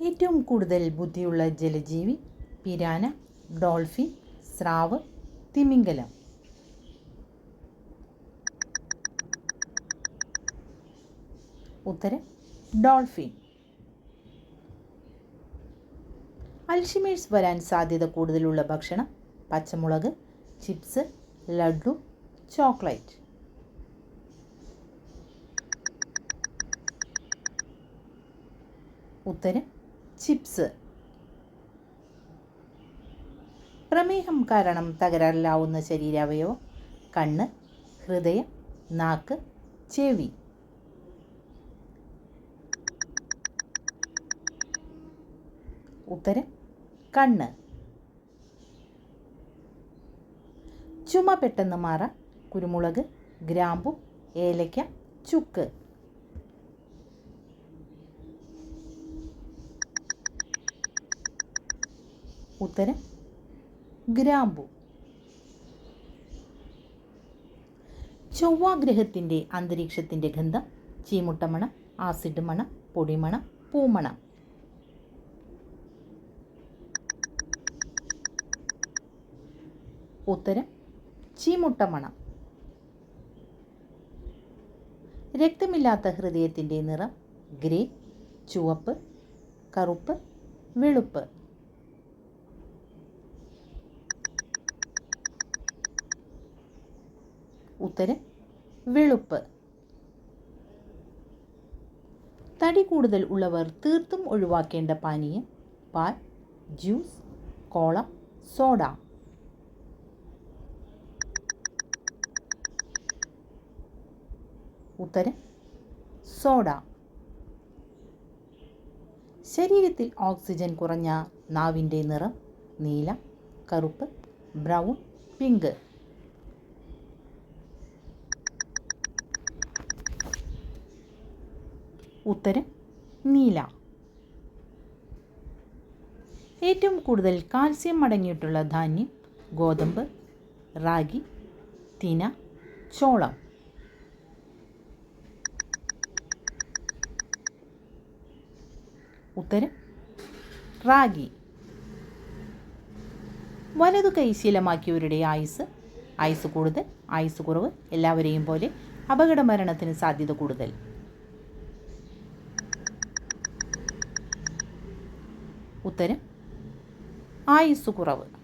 ഏറ്റവും കൂടുതൽ ബുദ്ധിയുള്ള ജലജീവി പിരാന ഡോൾഫിൻ സ്രാവ് തിമിംഗലം. ഉത്തരം ഡോൾഫിൻ. അൽഷിമേഴ്സ് വരാൻ സാധ്യത കൂടുതലുള്ള ഭക്ഷണം പച്ചമുളക് ചിപ്സ് ലഡു ചോക്ലേറ്റ്. ഉത്തരം ചിപ്സ്. പ്രമേഹം കാരണം തകരാറിലാവുന്ന ശരീരാവയവം കണ്ണ് ഹൃദയം നാക്ക് ചെവി. ഉത്തരം കണ്ണ്. ചുമ പെട്ടെന്ന് മാറാൻ കുരുമുളക് ഗ്രാമ്പു ഏലയ്ക്ക ചുക്ക്. ഉത്തരം ഗ്രാമ്പു. ചൊവ്വാഗ്രഹത്തിന്റെ അന്തരീക്ഷത്തിന്റെ ഗന്ധം ചീമുട്ടമണം ആസിഡ് മണം പൊടിമണം പൂമണം. ഉത്തരം ചീമുട്ടമണം. രക്തമില്ലാത്ത ഹൃദയത്തിന്റെ നിറം ഗ്രേ ചുവപ്പ് കറുപ്പ് വെളുപ്പ്. ഉത്തരം വെളുപ്പ്. തടി കൂടുതൽ ഉള്ളവർ തീർത്തും ഒഴിവാക്കേണ്ട പാനീയം പാൽ ജ്യൂസ് കോള സോഡ. ഉത്തരം സോഡ. ശരീരത്തിൽ ഓക്സിജൻ കുറഞ്ഞ നാവിന്റെ നിറം നീല കറുപ്പ് ബ്രൗൺ പിങ്ക്. ഉത്തരം നീല. ഏറ്റവും കൂടുതൽ കാൽസ്യം അടങ്ങിയിട്ടുള്ള ധാന്യം ഗോതമ്പ് റാഗി തിന ചോളം. ഉത്തരം റാഗി. വലതു കൈ ശീലമാക്കിയവരുടെ ആയുസ് ആയുസ് കൂടുതൽ ആയുസ് കുറവ് എല്ലാവരെയും പോലെ അപകടമരണത്തിന് സാധ്യത കൂടുതൽ. ഉത്തരം ആയുസ് കുറവ്